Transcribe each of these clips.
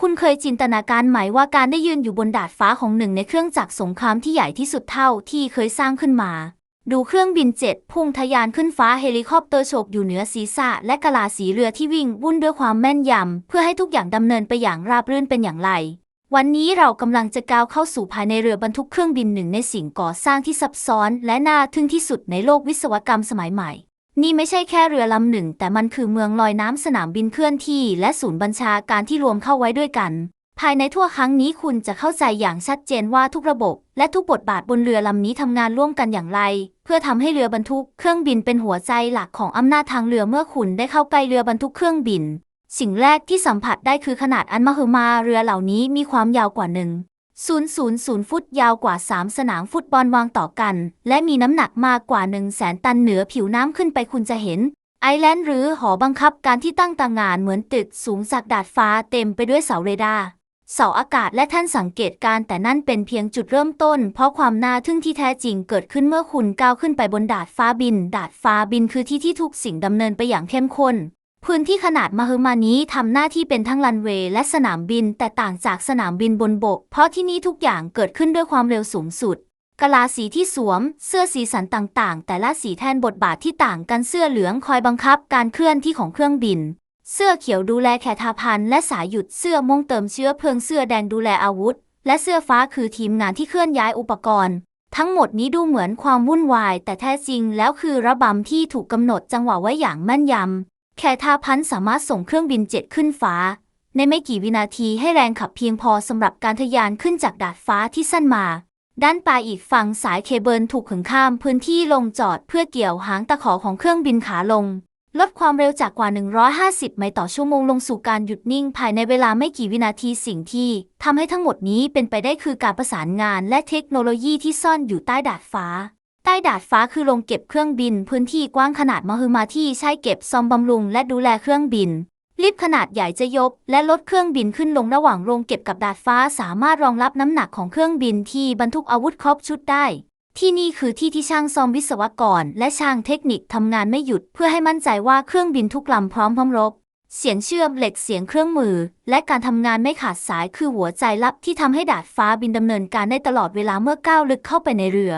คุณเคยจินตนาการไหมว่าการได้ยืนอยู่บนดาดฟ้าของหนึ่งในเครื่องจักรสงครามที่ใหญ่ที่สุดเท่าที่เคยสร้างขึ้นมา ดูเครื่องบินเจ็ตพุ่งทะยานขึ้นฟ้าเฮลิคอปเตอร์โฉบอยู่เหนือศีรษะ และกะลาสีเรือที่วิ่งวุ่นด้วยความแม่นยำ เพื่อให้ทุกอย่างดำเนินไปอย่างราบรื่นเป็นอย่างไร วันนี้เรากำลังจะก้าวเข้าสู่ภายในเรือบรรทุกเครื่องบินหนึ่งในสิ่งก่อสร้างที่ซับซ้อน และน่าทึ่งที่สุดในโลกวิศวกรรมสมัยใหม่ นี่ไม่ใช่แค่เรือลำหนึ่ง แต่มันคือเมืองลอยน้ำสนามบินเคลื่อนที่ และศูนย์บัญชาการที่รวมเข้าไว้ด้วยกัน ภายในทั่วครั้งนี้คุณจะเข้าใจอย่างชัดเจนว่าทุกระบบ และทุกบทบาทบนเรือลำนี้ทำงานร่วมกันอย่างไร เพื่อทำให้เรือบรรทุกเครื่องบินเป็นหัวใจหลักของอำนาจทางเรือเมื่อคุณได้เข้าใกล้เรือบรรทุกเครื่องบิน สิ่งแรกที่สัมผัสได้คือขนาดอันมหึมาเรือเหล่านี้มีความยาวกว่าหนึ่ง 000 ฟุตยาวกว่า 3 สนามฟุตบอลวางต่อกัน และมีน้ำหนักมากกว่า 1 0 0 0 0แสนตันเหนือผิวน้ำขึ้นไปคุณจะเห็น ไอแลนด์หรือหอบังคับการที่ตั้งต่างงานเหมือนตึกสูงจากดาดฟ้าเต็มไปด้วยเสาเรดาร์เสาอากาศและท่านสังเกตการแต่นั่นเป็นเพียงจุดเริ่มต้น เพราะความน่าทึ่งที่แท้จริงเกิดขึ้นเมื่อคุณก้าวขึ้นไปบนดาดฟ้าบิน ดาดฟ้าบินคือที่ที่ทุกสิ่งดำเนินไปอย่างเข้มข้น พื้นที่ขนาดมหึมานี้ทำหน้าที่เป็นทั้งรันเวย์และสนามบินแต่ต่างจากสนามบินบนบก เพราะที่นี่ทุกอย่างเกิดขึ้นด้วยความเร็วสูงสุดกะลาสีที่สวม เสื้อสีสันต่างๆ แต่ละสีแทนบทบาทที่ต่างกันเสื้อเหลืองคอยบังคับการเคลื่อนที่ของเครื่องบิน เสื้อเขียวดูแลแขทาพันและสายหยุดเสื้อม่วงเติมเชื้อเพลิงเสื้อแดงดูแลอาวุธ และเสื้อฟ้าคือทีมงานที่เคลื่อนย้ายอุปกรณ์ ทั้งหมดนี้ดูเหมือนความวุ่นวาย แต่แท้จริงแล้วคือระบำที่ถูกกำหนดจังหวะไว้อย่างแม่นยำ แคทาพันสามารถส่งเครื่องบินเจ็ตขึ้นฟ้า ในไม่กี่วินาทีให้แรงขับเพียงพอสำหรับการทะยานขึ้นจากดาดฟ้าที่สั้นมา ด้านปลายอีกฝั่งสายเคเบิลถูกขึงข้ามพื้นที่ลงจอดเพื่อเกี่ยวหางตะขอของเครื่องบินขาลง ลดความเร็วจากกว่า 150 ไมล์ต่อชั่วโมงลงสู่การหยุดนิ่งภายในเวลาไม่กี่วินาทีสิ่งที่ทำให้ทั้งหมดนี้เป็นไปได้คือการประสานงานและเทคโนโลยีที่ซ่อนอยู่ใต้ดาดฟ้า ใต้ดาดฟ้าคือโรงเก็บเครื่องบินพื้นที่กว้างขนาดมหึมาที่ใช้เก็บซ่อมบำรุงและดูแลเครื่องบินลิฟต์ขนาดใหญ่จะยก และลดเครื่องบินขึ้นลงระหว่างโรงเก็บกับดาดฟ้าสามารถรองรับน้ำหนักของเครื่องบินที่บรรทุกอาวุธครบชุดได้ ที่นี่คือที่ที่ช่างซ่อมวิศวกร และช่างเทคนิคทำงานไม่หยุด เพื่อให้มั่นใจว่าเครื่องบินทุกลำพร้อมพร้อมรบ เสียงเชื่อมเหล็กเสียงเครื่องมือ และการทำงานไม่ขาดสายคือหัวใจลับที่ทำให้ดาดฟ้าบินดำเนินการได้ตลอดเวลาเมื่อก้าวลึกเข้าไปในเรือ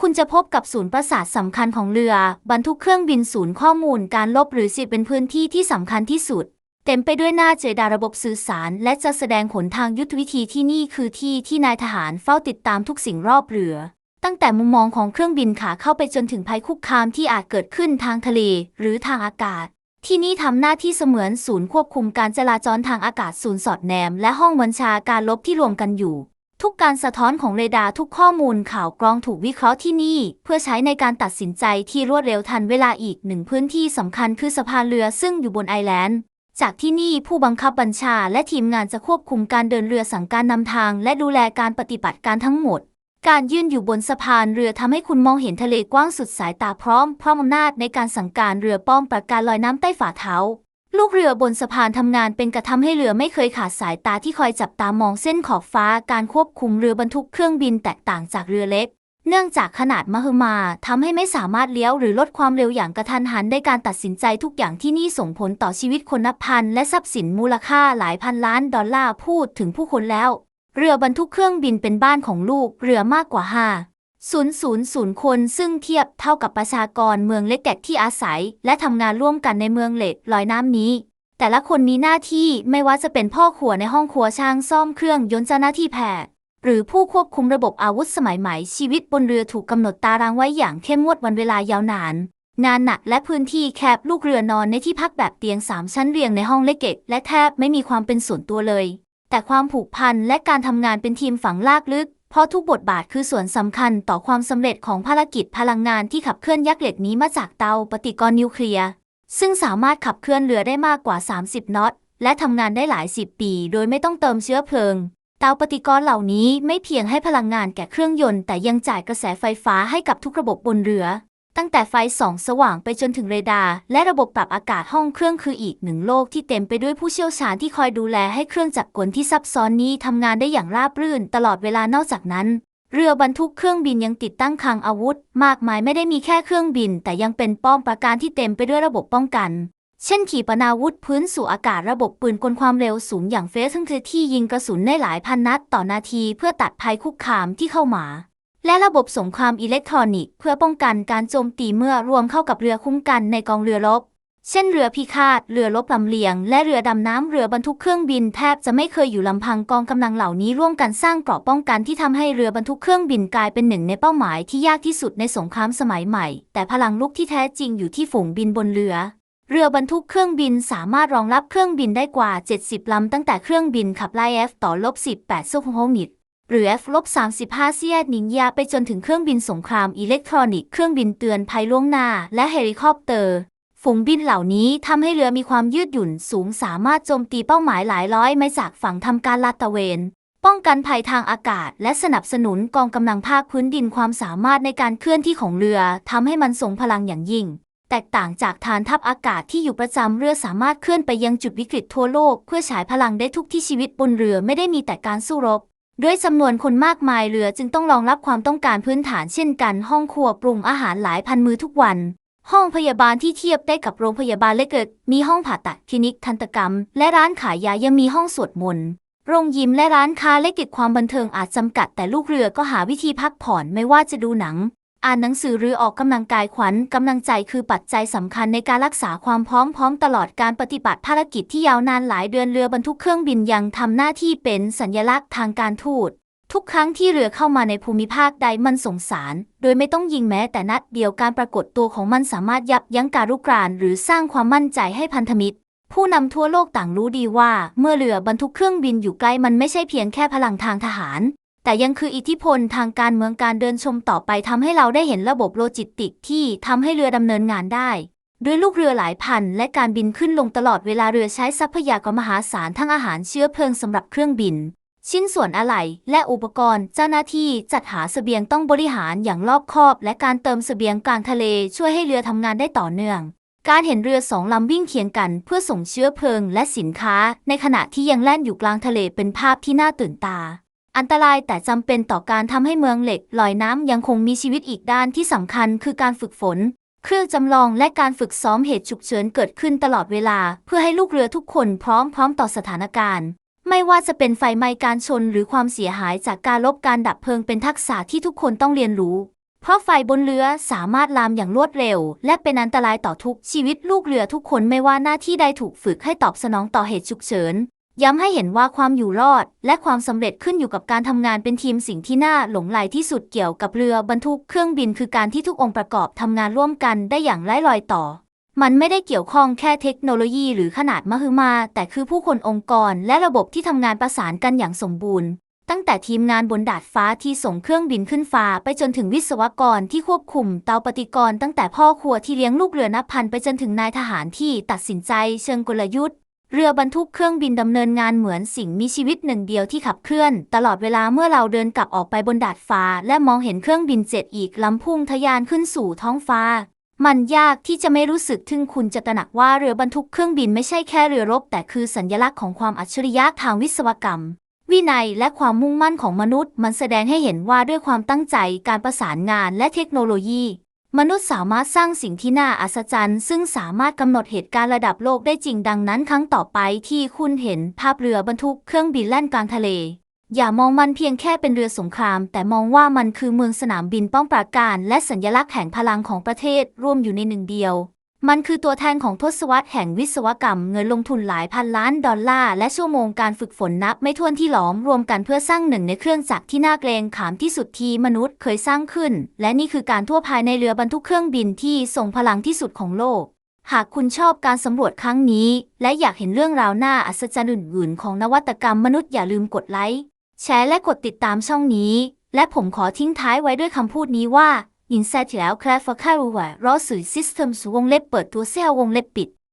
คุณจะพบกับศูนย์ประสาทสำคัญของเรือ บรรทุกเครื่องบินศูนย์ข้อมูลการลบหรือสิเป็นพื้นที่ที่สำคัญที่สุด เต็มไปด้วยหน้าเจอดาระบบสื่อสาร และจะแสดงผลทางยุทธวิธีที่นี่คือที่ที่นายทหารเฝ้าติดตามทุกสิ่งรอบเรือ ตั้งแต่มุมมองของเครื่องบินขาเข้าไปจนถึงภัยคุกคามที่อาจเกิดขึ้นทางทะเลหรือทางอากาศ ที่นี่ทำหน้าที่เสมือนศูนย์ควบคุมการจราจรทางอากาศศูนย์สอดแนม และห้องบัญชาการลบที่รวมกันอยู่ ทุกการสะท้อนของเรดาร์ทุกข้อมูลข่าวกรองถูกวิเคราะห์ที่นี่ เพื่อใช้ในการตัดสินใจที่รวดเร็วทันเวลาอีกหนึ่งพื้นที่สำคัญคือสะพานเรือซึ่งอยู่บนไอแลนด์ จากที่นี่ผู้บังคับบัญชาและทีมงานจะควบคุมการเดินเรือสั่งการนำทาง และดูแลการปฏิบัติการทั้งหมด การยืนอยู่บนสะพานเรือทำให้คุณมองเห็นทะเลกว้างสุดสายตาพร้อมพร้อมอำนาจในการสั่งการเรือป้อมปราการลอยน้ำใต้ฝ่าเท้า ลูกเรือบนสะพานทำงานเป็นกระทำให้เรือไม่เคยขาดสายตาที่คอยจับตามองเส้นขอบฟ้าการควบคุมเรือบรรทุกเครื่องบินแตกต่างจากเรือเล็ก เนื่องจากขนาดมหึมาทำให้ไม่สามารถเลี้ยวหรือลดความเร็วอย่างกระทันหันได้การตัดสินใจทุกอย่างที่นี่ส่งผลต่อชีวิตคนนับพัน และทรัพย์สินมูลค่าหลายพันล้านดอลลาร์พูดถึงผู้คนแล้ว เรือบรรทุกเครื่องบินเป็นบ้านของลูกเรือมากกว่าห้า ศูนย์ศูนย์ศูนย์คนซึ่งเทียบเท่ากับประชากรเมืองเล็กแกที่อาศัย และทำงานร่วมกันในเมืองเหล็กลอยน้ำนี้ แต่ละคนมีหน้าที่ไม่ว่าจะเป็นพ่อครัวในห้องครัวช่างซ่อมเครื่องยนต์เจ้าหน้าที่แพทย์หรือผู้ควบคุมระบบอาวุธสมัยใหม่ชีวิตบนเรือถูกกำหนดตารางไว้อย่างเข้มงวดวันเวลายาวนาน งานหนักและพื้นที่แคบลูกเรือนอนในที่พักแบบเตียงสามชั้นเรียงในห้องเล็กเกะและแทบไม่มีความเป็นส่วนตัวเลย แต่ความผูกพันและการทำงานเป็นทีมฝังลากลึก เพราะทุกบทบาทคือส่วนสำคัญต่อความสำเร็จของภารกิจพลังงานที่ขับเคลื่อนยักษ์เหล็กนี้มาจากเตาปฏิกรณ์นิวเคลียร์ซึ่งสามารถขับเคลื่อนเรือได้มากกว่า 30น็อต และทำงานได้หลายสิบปี โดยไม่ต้องเติมเชื้อเพลิง เตาปฏิกรณ์เหล่านี้ไม่เพียงให้พลังงานแก่เครื่องยนต์ แต่ยังจ่ายกระแสไฟฟ้าให้กับทุกระบบบนเรือ ตั้งแต่ไฟสองสว่างไปจนถึงเรดาร์ และระบบปรับอากาศห้องเครื่องคืออีกหนึ่งโลกที่เต็มไปด้วยผู้เชี่ยวชาญที่คอยดูแลให้เครื่องจักรกลที่ซับซ้อนนี้ทำงานได้อย่างราบรื่นตลอดเวลานอกจากนั้น เรือบรรทุกเครื่องบินยังติดตั้งคลังอาวุธ มากมายไม่ได้มีแค่เครื่องบิน แต่ยังเป็นป้อมปราการที่เต็มไปด้วยระบบป้องกัน เช่นขีปนาวุธพื้นสู่อากาศระบบปืนกลความเร็วสูงอย่างเฟสทึ่งคือที่ยิงกระสุนได้หลายพันนัดต่อนาที เพื่อตัดภัยคุกคามที่เข้ามา และระบบสงครามอิเล็กทรอนิกส์เพื่อป้องกันการโจมตีเมื่อรวมเข้ากับเรือคุ้มกันในกองเรือรบ เช่นเรือพิฆาต เรือรบลำเลียง และเรือดำน้ำ เรือบรรทุกเครื่องบินแทบจะไม่เคยอยู่ลำพังกองกำลังเหล่านี้ร่วมกันสร้างเกราะป้องกันที่ทำให้เรือบรรทุกเครื่องบินกลายเป็นหนึ่งในเป้าหมายที่ยากที่สุดในสงครามสมัยใหม่ แต่พลังลุกที่แท้จริงอยู่ที่ฝูงบินบนเรือเรือบรรทุกเครื่องบินสามารถรองรับเครื่องบินได้กว่า 70 ลำตั้งแต่เครื่องบินขับไล่ F ต่อลบ18ซูเปอร์โฮมิด หรือ F-35 เซียดนิงยาไปจนถึงเครื่องบินสงครามอิเล็กทรอนิกส์เครื่องบินเตือนภัยล่วงหน้า และเฮลิคอปเตอร์ ฝูงบินเหล่านี้ทำให้เรือมีความยืดหยุ่นสูงสามารถโจมตีเป้าหมายหลายร้อยไมล์จากฝั่งทำการลาดตระเวน ป้องกันภัยทางอากาศ และสนับสนุนกองกำลังภาคพื้นดินความสามารถในการเคลื่อนที่ของเรือทำให้มันทรงพลังอย่างยิ่งแตกต่างจากฐานทัพอากาศที่อยู่ประจำเรือสามารถเคลื่อนไปยังจุดวิกฤตทั่วโลก เพื่อฉายพลังได้ทุกที่ชีวิตบนเรือไม่ได้มีแต่การสู้รบ ด้วยจำนวนคนมากมายเรือจึงต้องรองรับความต้องการพื้นฐานเช่นกัน ห้องครัวปรุงอาหารหลายพันมื้อทุกวัน ห้องพยาบาลที่เทียบได้กับโรงพยาบาลเล็กๆมีห้องผ่าตัดคลินิกทันตกรรม และร้านขายยายังมีห้องสวดมนต์โรงยิมและร้านค้าเล็กๆความบันเทิงอาจจำกัดแต่ลูกเรือก็หาวิธีพักผ่อนไม่ว่าจะดูหนัง อ่านหนังสือหรือออกกำลังกายขวัญกำลังใจคือปัจจัยสำคัญในการรักษาความพร้อมพร้อมตลอดการปฏิบัติภารกิจที่ยาวนานหลายเดือนเรือบรรทุกเครื่องบินยังทำหน้าที่เป็นสัญลักษณ์ทางการทูต ทุกครั้งที่เรือเข้ามาในภูมิภาคใดมันสงสาร โดยไม่ต้องยิงแม้แต่นัดเดียวการปรากฏตัวของมันสามารถยับยั้งการรุกราน หรือสร้างความมั่นใจให้พันธมิตร ผู้นำทั่วโลกต่างรู้ดีว่า เมื่อเรือบรรทุกเครื่องบินอยู่ใกล้มันไม่ใช่เพียงแค่พลังทางทหาร แต่ยังคืออิทธิพลทางการเมืองการเดินชมต่อไปทำให้เราได้เห็นระบบโลจิสติกที่ทำให้เรือดำเนินงานได้ ด้วยลูกเรือหลายพัน และการบินขึ้นลงตลอดเวลาเรือใช้ทรัพยากรมหาศาลทั้งอาหารเชื้อเพลิงสำหรับเครื่องบิน ชิ้นส่วนอะไหล่และอุปกรณ์เจ้าหน้าที่จัดหาเสบียงต้องบริหารอย่างรอบคอบ และการเติมเสบียงกลางทะเลช่วยให้เรือทำงานได้ต่อเนื่องการเห็นเรือสองลำวิ่งเคียงกันเพื่อส่งเชื้อเพลิงและสินค้า ในขณะที่ยังแล่นอยู่กลางทะเลเป็นภาพที่น่าตื่นตา อันตรายแต่จำเป็นต่อการทำให้เมืองเหล็กลอยน้ำยังคงมีชีวิตอีกด้านที่สำคัญคือการฝึกฝน เครื่องจำลองและการฝึกซ้อมเหตุฉุกเฉินเกิดขึ้นตลอดเวลา เพื่อให้ลูกเรือทุกคนพร้อมพร้อมต่อสถานการณ์ ไม่ว่าจะเป็นไฟไหม้การชนหรือความเสียหายจากการลบการดับเพลิงเป็นทักษะที่ทุกคนต้องเรียนรู้ เพราะไฟบนเรือสามารถลามอย่างรวดเร็ว และเป็นอันตรายต่อทุกชีวิตลูกเรือทุกคนไม่ว่าหน้าที่ใดถูกฝึกให้ตอบสนองต่อเหตุฉุกเฉิน ย้ำให้เห็นว่าความอยู่รอด และความสำเร็จขึ้นอยู่กับการทำงานเป็นทีมสิ่งที่น่าหลงไหลที่สุดเกี่ยวกับเรือบรรทุกเครื่องบินคือการที่ทุกองค์ประกอบทำงานร่วมกันได้อย่างไร้รอยต่อ มันไม่ได้เกี่ยวข้องแค่เทคโนโลยีหรือขนาดมหึมา แต่คือผู้คนองค์กร และระบบที่ทำงานประสานกันอย่างสมบูรณ์ ตั้งแต่ทีมงานบนดาดฟ้าที่ส่งเครื่องบินขึ้นฟ้า ไปจนถึงวิศวกรที่ควบคุมเตาปฏิกรณ์ตั้งแต่พ่อครัวที่เลี้ยงลูกเรือนับพันไปจนถึงนายทหารที่ตัดสินใจเชิงกลยุทธ์ เรือบรรทุกเครื่องบินดำเนินงานเหมือนสิ่งมีชีวิตหนึ่งเดียวที่ขับเคลื่อน ตลอดเวลาเมื่อเราเดินกลับออกไปบนดาดฟ้า และมองเห็นเครื่องบินเจ็ตอีกลำพุ่งทะยานขึ้นสู่ท้องฟ้า มันยากที่จะไม่รู้สึกถึงคุณจะตระหนักว่าเรือบรรทุกเครื่องบินไม่ใช่แค่เรือรบ แต่คือสัญลักษณ์ของความอัจฉริยะทางวิศวกรรม วินัยและความมุ่งมั่นของมนุษย์ มันแสดงให้เห็นว่าด้วยความตั้งใจการประสานงานและเทคโนโลยี มนุษย์สามารถสร้างสิ่งที่น่าอัศจรรย์ ซึ่งสามารถกำหนดเหตุการณ์ระดับโลกได้จริงดังนั้น ครั้งต่อไปที่คุณเห็นภาพเรือบรรทุกเครื่องบินแล่นกลางทะเล อย่ามองมันเพียงแค่เป็นเรือสงคราม แต่มองว่ามันคือเมืองสนามบินป้องปราการ และสัญลักษณ์แห่งพลังของประเทศรวมอยู่ในหนึ่งเดียว มันคือตัวแทนของทศวรรษแห่งวิศวกรรมเงินลงทุนหลายพันล้านดอลลาร์และชั่วโมงการฝึกฝนนับไม่ถ้วนที่หลอมรวมกันเพื่อสร้างหนึ่งในเครื่องจักรที่น่าเกรงขามที่สุดที่มนุษย์เคยสร้างขึ้น และนี่คือการทั่วภายในเรือบรรทุกเครื่องบินที่ทรงพลังที่สุดของโลก หากคุณชอบการสำรวจครั้งนี้ และอยากเห็นเรื่องราวน่าอัศจรรย์อื่นๆของนวัตกรรมมนุษย์อย่าลืมกดไลค์แชร์และกดติดตามช่องนี้ และผมขอทิ้งท้ายไว้ด้วยคำพูดนี้ว่า อินไซต์แล้วแคลฟคารูวะรอสื่อซิสเต็มสวงเล็บเปิดตัวเซลวงเล็บปิด